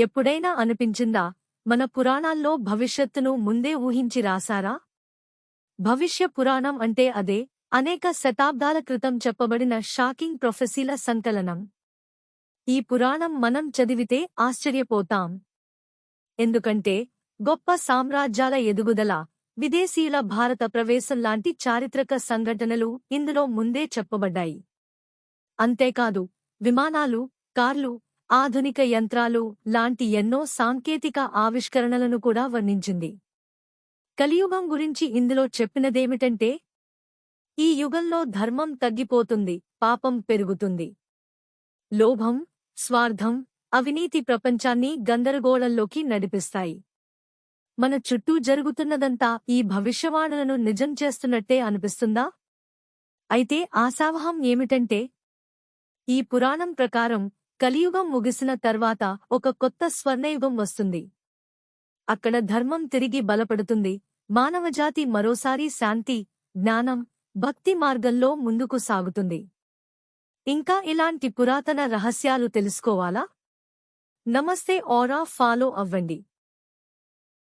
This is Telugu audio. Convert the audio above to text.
ఎప్పుడైనా అనిపించిందా? మన పురాణాల్లో భవిష్యత్తును ముందే ఊహించి రాశారా? భవిష్య పురాణం అంటే అదే అనేక శతాబ్దాల క్రితం చెప్పబడిన షాకింగ్ ప్రొఫెసీల సంకలనం. ఈ పురాణం మనం చదివితే ఆశ్చర్యపోతాం. ఎందుకంటే గొప్ప సామ్రాజ్యాల ఎదుగుదల విదేశీయుల భారత ప్రవేశం లాంటి చారిత్రక సంఘటనలు ఇందులో ముందే చెప్పబడ్డాయి. అంతేకాదు విమానాలు కార్లు ఆధునిక యంత్రాలు లాంటి ఎన్నో సాంకేతిక ఆవిష్కరణలను కూడా వర్ణించింది. కలియుగం గురించి ఇందులో చెప్పినదేమిటంటే ఈ యుగంలో ధర్మం తగ్గిపోతుంది పాపం పెరుగుతుంది. లోభం స్వార్థం అవినీతి ప్రపంచాన్ని గందరగోళంలోకి నడిపిస్తాయి. మన చుట్టూ జరుగుతున్నదంతా ఈ భవిష్యవాణులను నిజం చేస్తున్నట్టే అనిపిస్తుందా? అయితే ఆశావహం ఏమిటంటే ఈ పురాణం ప్రకారం కలియుగం ముగిసిన తర్వాత ఒక కొత్త స్వర్ణయుగం వస్తుంది. అక్కడ ధర్మం తిరిగి బలపడుతుంది. మానవజాతి మరోసారి శాంతి జ్ఞానం భక్తి మార్గంలో ముందుకు సాగుతుంది. ఇంకా ఇలాంటి పురాతన రహస్యాలు తెలుసుకోవాలా? నమస్తే ఆరా ఫాలో అవ్వండి.